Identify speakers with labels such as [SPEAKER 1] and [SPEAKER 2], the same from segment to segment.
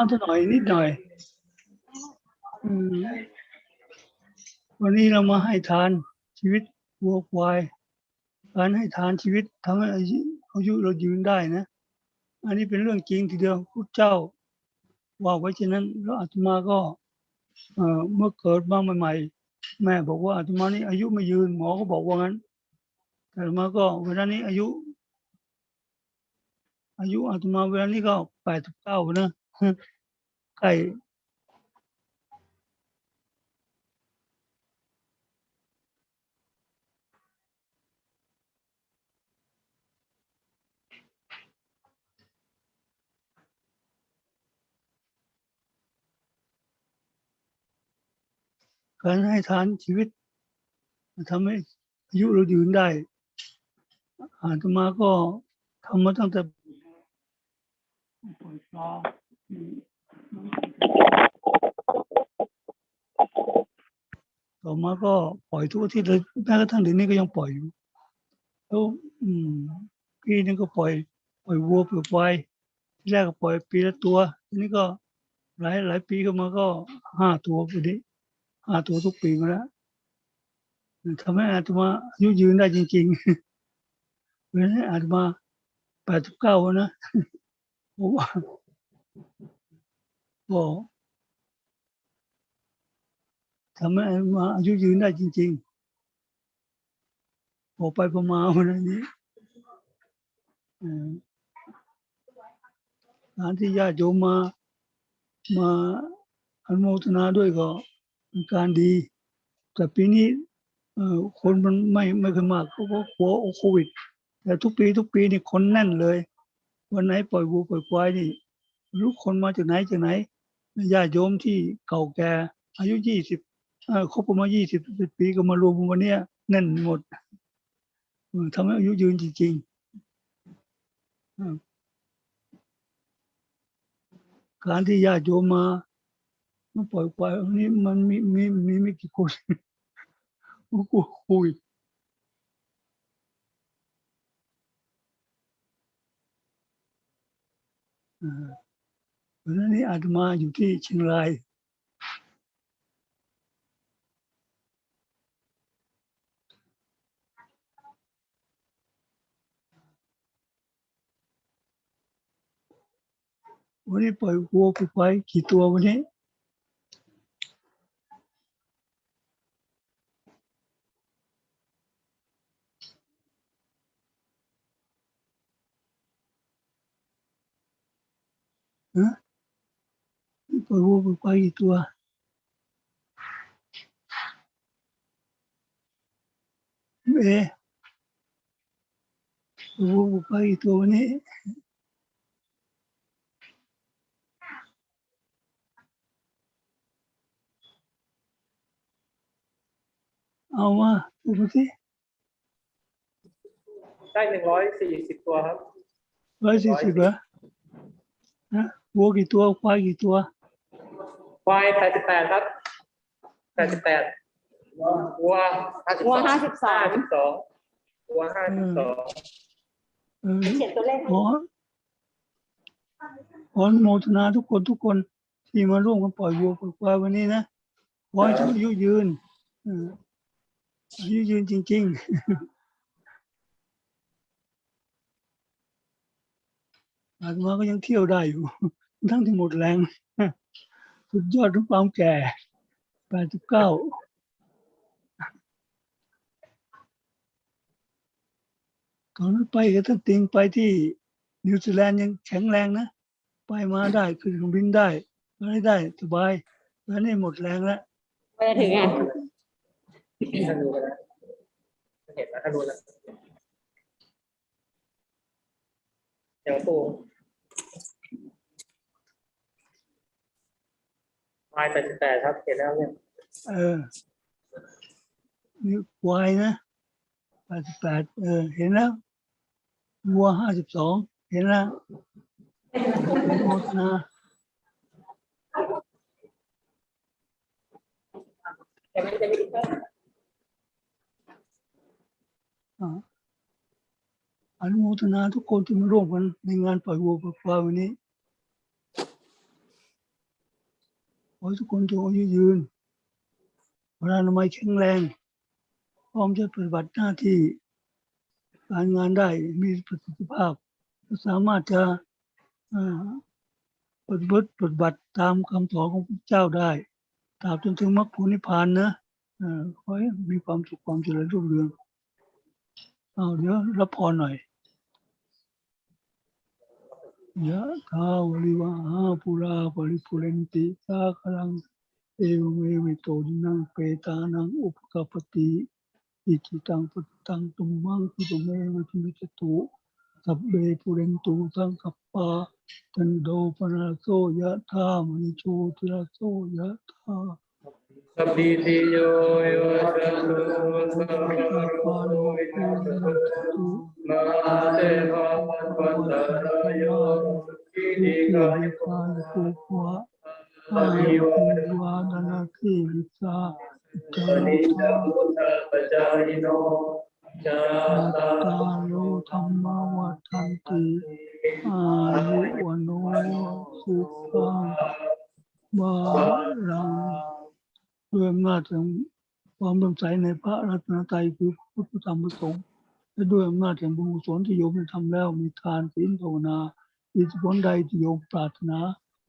[SPEAKER 1] มาเท่าหน่อยนิดหน่อยอวันนี้เรามาให้ทานชีวิตวัวควายการให้ทานชีวิตทำให้อายุอายุเรายืนได้นะ อันนี้เป็นเรื่องจริงทีเดียวพุทธเจ้าว่าไว้ฉะนั้นแล้วอาตมาก็เมื่อเกิดมาใหม่ๆแม่บอกว่าอาตมานี่อายุไม่ยืนหมอก็บอกว่างั้น แต่อาตมาก็เวลานี้อายุ อายุอาตมาเวลานี้ก็แปดสิบเก้านะ ใกล้การให้ทานชีวิตทำให้อายุเรายืนได้อาตมาก็ทำมาตั้งแต่ปล่อยปลา ต่อมาก็ปล่อยทุกทิตย์เลยแม้กระทั่งเดี๋ยวนี้ก็ยังปล่อยอยู่แล้วอืมปีนึงก็ปล่อย ปล่อยวัวปล่อยควายที่แรกก็ปล่อยปีละตัวทีนี้ก็หลายหลายปีเข้ามาก็ห้าตัวปีนี้ห้าตัวทุกปีมาแล้วทำให้อาตมาอายุยืนได้จริงๆเพราะฉะนั้นอาตมาแปดสิบเก้านะผมว่าบอ กทำให้มาอายุยืนได้จริงๆบอกไปประมาณวันนี้เอ่อการที่ญาติโยมมามาอนุโมทนาด้วยก็เป็นการดี แต่ปีนี้คนมันไม่ไม่ค่อยมากเพราะว่ากลัวโควิด แต่ทุกปีทุกปีนี่คนแน่นเลย วันไหนปล่อยวัวปล่อยควายนี่ รู้คนมาจากไหนจากไหนญาติโยมที่เก่าแก่อายุยี่สิบครบประมาณยี่สิบปีก็มารวมวันเนี้ยแน่นหมดทำให้อายุยืนจริงๆการที่ญาติโยมมามันปล่อยควายอันนี้มันมีมีมีไม่กี่คนโอ้โหคุยออเพราะฉะนั้นนี่อาตมาอยู่ที่เชียงราย วันนี้ปล่อยวัวปล่อยควายกี่ตัววันนี้ ฮะ ปล่อยวัวปล่อยควายกี่ตัวเอะปล่อยวัวปล่อยควายกี่ตัววันนี้เอามาดูมาสิ
[SPEAKER 2] ได้หนึ่งร้อยสี่สิบตัวครับ
[SPEAKER 1] ร้อยสี่สิบเหรอนะวัวกี่ตัวควายกี่ตัว
[SPEAKER 2] ควายแปดสิบแปดครับแปดสิบแปดวัวห้าสิบ
[SPEAKER 3] วัว
[SPEAKER 2] สอง
[SPEAKER 3] ห้าสิบสอง
[SPEAKER 2] ห้าสิบสองวัวห้าสิบสอง
[SPEAKER 1] เออ
[SPEAKER 3] เขียนตัวเลข
[SPEAKER 1] ขอขออนุโมทนาทุกคนทุกคนที่มาร่วมกันปล่อยวัวปล่อยควายวันนี้นะขอให้ทุกอายุยืนเอออายุยืนจริง ๆอาตมาก็ยังเที่ยวได้อยู่ ทั้งที่หมดแรง สุดยอดของความแก่แปดสิบเก้าตอนนั้นไปกับท่านติงไปที่นิวซีแลนด์ยังแข็งแรงนะ ไปมาได้ขึ้นเครื่องบินได้อะไรได้สบายแล้วนี่หมดแรงแล้ว
[SPEAKER 3] ไปถึงไง
[SPEAKER 2] ท่านดูกันนะเห็นแล้วท่านดูแล้วเดี๋ยวปู วายแปดสิบแปดครับเห็นแล้วเนี่ย
[SPEAKER 1] เออนี่ควายนะแปดสิบแปดเออ เห็นแล้ววัวห้าสิบสองเห็นแล้วอนุโมทนา
[SPEAKER 3] แต่มันจะมีเพิ่ม
[SPEAKER 1] อ่าอนุโมทนาทุกคนที่มาร่วมกันในงานปล่อยวัวปล่อยควายวันนี้ ให้ทุกคนจงอายุยืนพลานามัยแข็งแรง พร้อมจะปฏิบัติหน้าที่การงานได้มีประสิทธิภาพ สามารถจะปฏิบัติปฏิบัติตามคำสอนของพระเจ้าได้ตราบจนถึงมรรคผลนิพพานนะขอให้มีความสุขความเจริญรุ่งเรืองเอาเดี๋ยวรับพรหน่อย ยะทาวริวหาปุราปริปุเรนติสาคลัง เอวเมวิโตดินังเปตานังอุปกปปติอิจิตังปฏิตังตุมมังคุตุเมวิจิมิจตุสัพเบปุเรนตุสังกัปปาตันโดปนาโซยะธามณิโชติระโซยะธา
[SPEAKER 2] สัพพิติโยโยจันโตสัพพะ
[SPEAKER 1] สัพ
[SPEAKER 2] โล
[SPEAKER 1] พะโล
[SPEAKER 2] วิ
[SPEAKER 1] ก
[SPEAKER 2] นาศ
[SPEAKER 1] นัสตุ
[SPEAKER 2] มาเตภะวันตรายโยกิ
[SPEAKER 1] นิ
[SPEAKER 2] ริ
[SPEAKER 1] เกาวิ
[SPEAKER 2] ย
[SPEAKER 1] กาลปุวะ
[SPEAKER 2] อา
[SPEAKER 1] อา
[SPEAKER 2] ภิ
[SPEAKER 1] ยุ
[SPEAKER 2] วะ
[SPEAKER 1] วาดนาคิวิสาจา
[SPEAKER 2] อนิจจ
[SPEAKER 1] ตา
[SPEAKER 2] พุทธปัจายโนจา
[SPEAKER 1] อัตาโลธรรมวัฏันติอายุวโนสุขังบาลังด้วยอำนาจแห่งความเลื่อมใสในพระรัตนตรัยคือพระพุทธธรรมพระสงฆ์และด้วยอำนาจแห่งบุญกุศลที่โยมได้ทำแล้วมีทานศีลภาวนา อิทธิผลใดที่โยมปรารถนา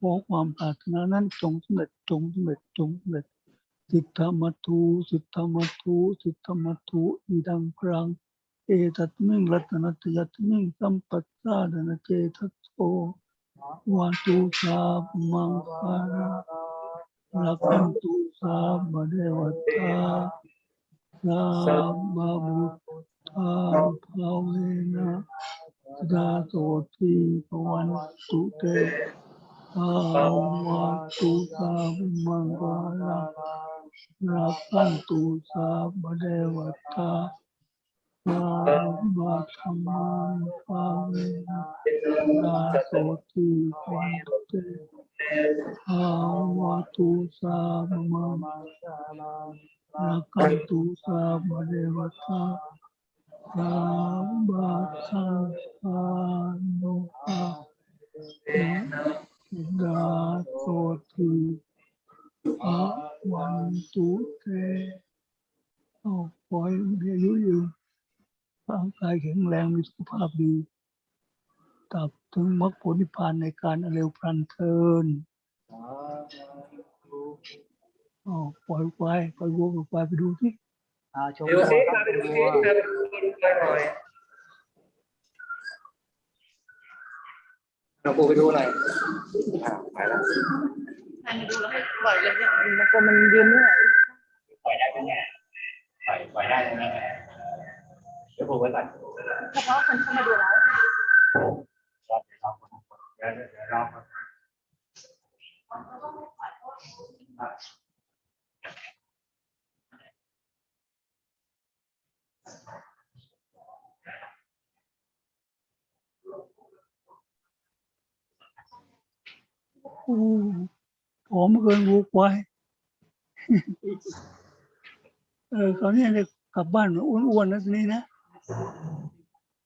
[SPEAKER 1] ขอความปรารถนานั้นจงสำเร็จจงสำเร็จจงสำเร็จสิทธามัตถุสิทธามัตถุสิทธามัตถุอีดังพรัง เอตัตมิงรัตนัตยัตมิงสัมปัสสาดนเจทัสโสวันตุสาปมังคาราลักันตุสาบเดวตาสาบาบุตตาภาเวนะ สดาโสติภวันตุเตภาวะตุ สาปมังคารารักขันตุสาบาสาบะธรรมังภาเวนะสาโสติวันตุเตภาวะตุสาบมังรักขันตุสาบเดวตาสาบะสังฆาวันตุเตเอาขอให้มีอายุยืนร่างกายแข็งแรงมีสุขภาพดีตราบถึงมรรคผลนิพพานในการอันเร็วพลันเทินอ๋อปล่อยควายปล่อยวัวปล่อยควายไปดูสิ
[SPEAKER 4] อ่าชม
[SPEAKER 2] ดูสิ
[SPEAKER 4] ค
[SPEAKER 2] พา
[SPEAKER 4] รับ
[SPEAKER 2] ไปดูสิไปดู ไปหน่อยเราปูไปดูหน่อยอ่าไปแล้ว
[SPEAKER 3] มันดูแล้วให้ปล่อยเลยเนี่ยมันกลัวมันยืนไม่ไหว
[SPEAKER 4] ปล่อยได้ไหมเนี่ยปล่อยปล่อยได้ไหมเดี๋ยวผมไว้ก่อน
[SPEAKER 3] เฉพาะคนเข้ามาดูแล้ว
[SPEAKER 4] ครับเดี๋ยวรอคนเดี๋ยวเดี๋ยวรอค
[SPEAKER 1] ผอมเกินวัวควายเออเขาวเนี่ยได้กลับบ้านอ้วนๆนะทีนี้นะ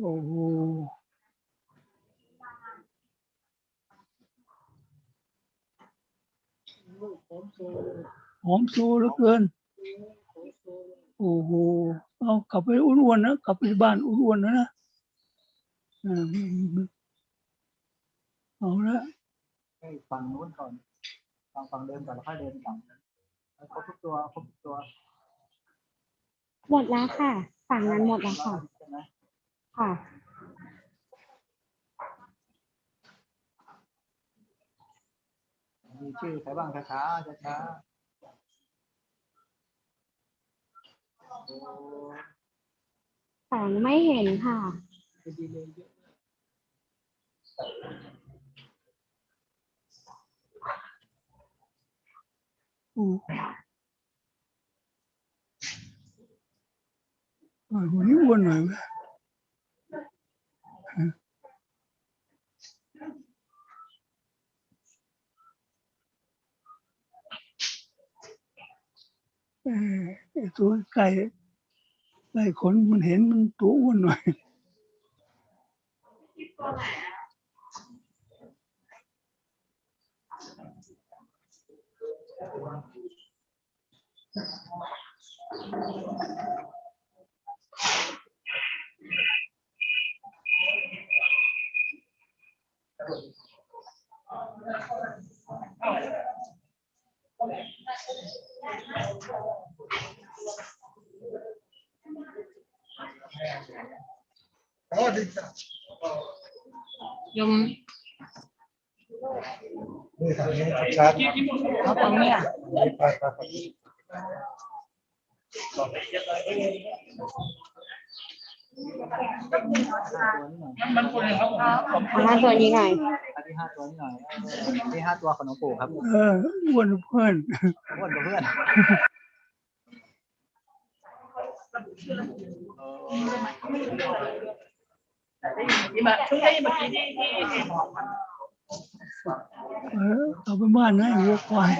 [SPEAKER 1] โอ้โหหอมโซเหลือเกิน โอ้โห เอากลับไปอ้วนๆนะ กลับไปบ้านอ้วนๆนะนะเอาละ
[SPEAKER 4] ให้ฟังนู้นก่อนฟังฟังเดินก่อนแล้วค่อยเดินกลับให้ครบทุกตัวครบทุกตัว
[SPEAKER 5] หมดแล้วค่ะ ฝั่งนั้นหมดแล้วค่ะ
[SPEAKER 4] ใช่ไหม
[SPEAKER 5] ค่ะ
[SPEAKER 4] มีชื่อใครบ้างช้าช้าช้าช้าๆโอ้
[SPEAKER 5] ฝั่งไม่เห็นค่ะ
[SPEAKER 4] ยดี เอะ
[SPEAKER 1] โอ้อ้คนนี้อ้วนหน่อยเว้ยเออไอตัวไก่ไก่ขนมันเห็นมันตัวอ้วนหน่อย
[SPEAKER 4] เย
[SPEAKER 3] ม
[SPEAKER 4] นี่ทางนี้ชัด
[SPEAKER 3] เอาตรงเนี้ย
[SPEAKER 2] มันคนหนึ่งครับผม
[SPEAKER 5] เอาหน้าตัวนี้หน่อย
[SPEAKER 4] ที่ห้าตัวนี่หน่อยที่ห้าตัวของหลวงปู่ครับ
[SPEAKER 1] เอออ้วนเพื่อน
[SPEAKER 4] อ้วนกว่าเพื่อน
[SPEAKER 3] ที่มาช่วงนี้เมื่อกี้ที่ที่
[SPEAKER 1] เอาไปบ้านนะวัวควาย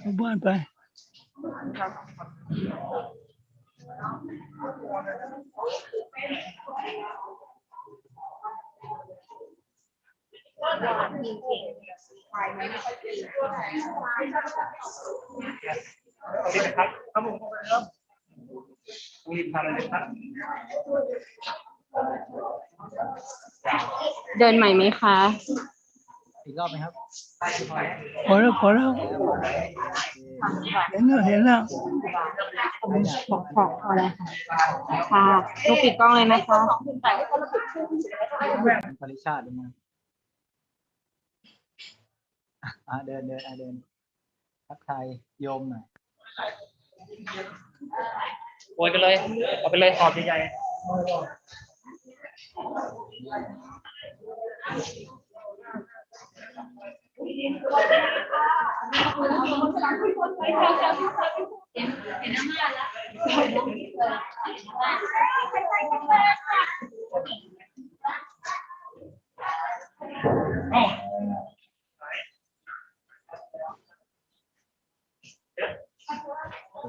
[SPEAKER 1] เอาบ้านไป
[SPEAKER 2] ครับครับผมครับรีบทำเลยครับ
[SPEAKER 5] เดินใหม่ไหมคะ
[SPEAKER 4] รอบไหมครับ
[SPEAKER 1] พอแล้วพอแล้วเห็นแล้วเห็นแล้ว
[SPEAKER 5] ขอขอพอแล้วค่ะค่ะลูกปิดกล้องเลยนะคะ
[SPEAKER 4] ปริชาติดูมาอะเดินเดินอะเดินทักทายโยมหน่อย
[SPEAKER 2] โวยกันเลยเอาไปเลยหอบใหญ่
[SPEAKER 4] ตั ว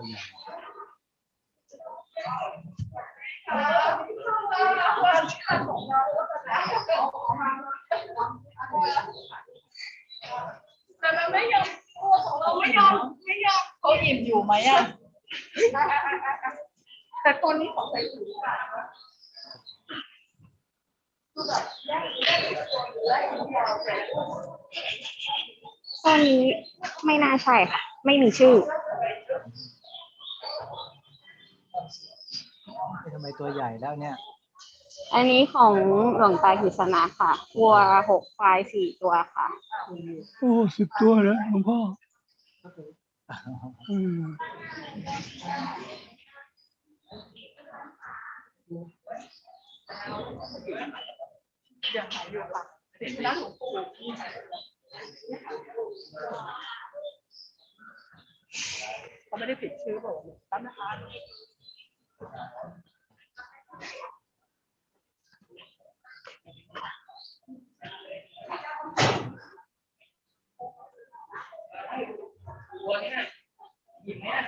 [SPEAKER 4] ใหญ่
[SPEAKER 3] แต่มันไม่ยอมตัวของเราไม่ยอมไม่ยอมเขาอิ่มอยู่ไหมอะแต่ตัวนี้ของใส่ถุง
[SPEAKER 5] ตอนนี้ ไม่น่าใช่ค่ะ ไม่มีชื่อ
[SPEAKER 4] เอ๊ะทำไมตัวใหญ่แล้วเนี่ย
[SPEAKER 5] อันนี้ของหลวงตากิษณะค่ะวัวหกควายสี่ตัวค่ะ
[SPEAKER 1] โอ้สิบตัวแล้วหลวงพ่อเออ
[SPEAKER 3] ยังหายอยู่ค่ะเด็กนั่งหลวงปู่ เขาไม่ได้ปิดชื่อบอกตั้งนะคะ
[SPEAKER 2] ๆตัวนี้หยิบเนี่ย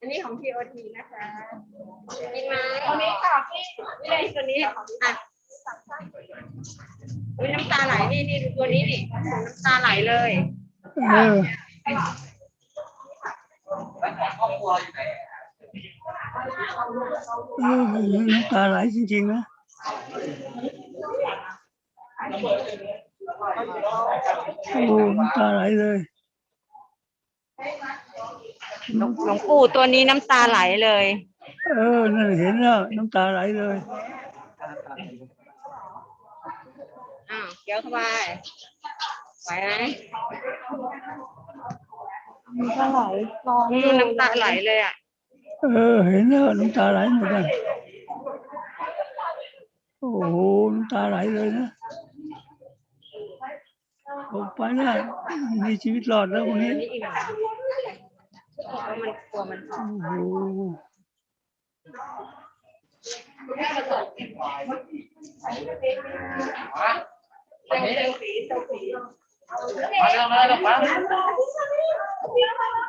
[SPEAKER 5] อันนี้ของทีโอทีนะคะกินไหม
[SPEAKER 3] ตอนนี้ค่ะพี่
[SPEAKER 5] นี่เลยตัวนี้อะอุ้ยน้ำตาไหลนี่นี่ดูตัวนี้นี่น้ำตาไหลเลย
[SPEAKER 1] เออ
[SPEAKER 2] ครอบครัวอยู่ไหน
[SPEAKER 1] เออน้ำตาไหลจริงๆนะโอ้น้ำตาไหลเลย
[SPEAKER 5] หลวงหลวงปู่ตัวนี้น้ำตาไหลเลย
[SPEAKER 1] เออนั่นเห็นแล้วน้ำตาไหลเลย
[SPEAKER 4] อะอะ
[SPEAKER 5] อ้าวเคี้ยวเข้าไปไหวไหมน้ำตาไหลน้ำตาไหลเลยอะ
[SPEAKER 1] เออ เห็นแล้วน้ำตาไหลเหมือนกันโอ้โหน้ำตาไหลเลยนะออกไปแล้วมีชีวิตรอดแล้วคนนี้
[SPEAKER 5] นี่อีกหน่อย เพราะมันกลัวมันอม
[SPEAKER 1] โอ้โห
[SPEAKER 2] เซลฟี่เซลฟี่มาเร็วมาเร็วมา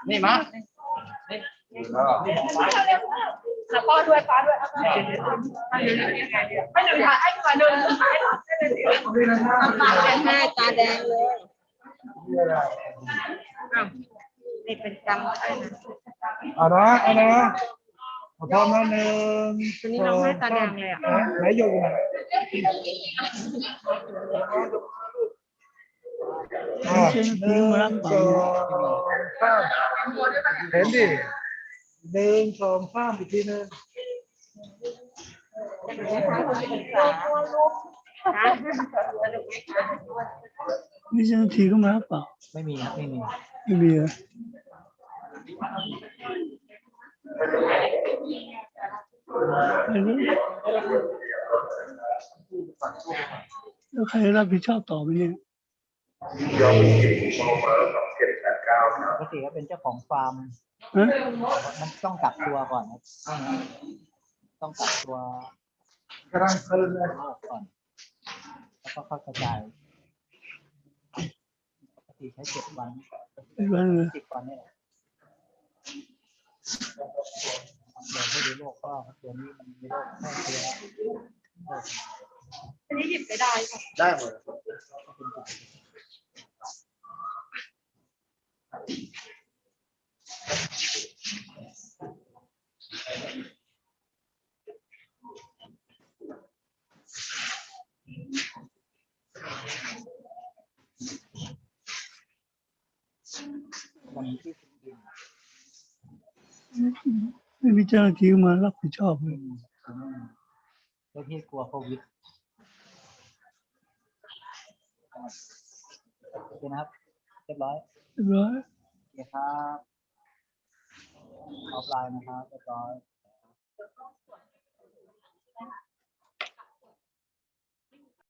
[SPEAKER 2] นี่มานี่
[SPEAKER 3] แล้วก็ด้วยป้าด้วยให้หนึ่งถ่ายให้ก่อนหนึ่งถ่าย
[SPEAKER 5] ห้ตาแดงเลย นี่เป็นกรรมใครนะ
[SPEAKER 4] เอานะเอานะเอาพร้อมนะหนึ่ง
[SPEAKER 5] ตัวนี้น้องให้ตาแดงเลยอะ
[SPEAKER 4] ไหนโยกอยู่ไหนอะหนึ่งสองสามเห็นดิหนึ่งสองสามอีกทีหนึ่ง
[SPEAKER 1] นี่เจ้าหน้าที่ก็มาเปล่า
[SPEAKER 4] ไม่มีครับไม่มี
[SPEAKER 1] ไม่มีเหรอไม่รู้ แล้วใครรับผิดชอบต่อไปเนี่ย
[SPEAKER 4] ปกติก็เป็นเจ้าของฟาร์ม
[SPEAKER 1] ฮะ
[SPEAKER 4] มันต้องกักตัวก่อนนะต้องกักตัวกำลังเพลินเลยก่อนแล้วก็เข้ากระจายปกติใช้เจ็ดวัน
[SPEAKER 1] เป็นวันเลย
[SPEAKER 4] สิบวันนี่แหละเดี๋ยว ไม่ดูโรคก็เดี๋ยวนี้มันมีโรคแพร่เชื้อโรค
[SPEAKER 3] อันนี้หยิบไม่ได้ค่ะ
[SPEAKER 4] ได้หมดวันที่สิบเอ็ด
[SPEAKER 1] ไม่มีเจ้าหน้าที่มารับผิดชอบเลย
[SPEAKER 4] เจ้าที่กลัวโควิดโอเคนะครับ เรียบร้อย
[SPEAKER 1] เรียบร้อย
[SPEAKER 4] โอเคครับ ออฟไลน์นะครับ เรียบร้อย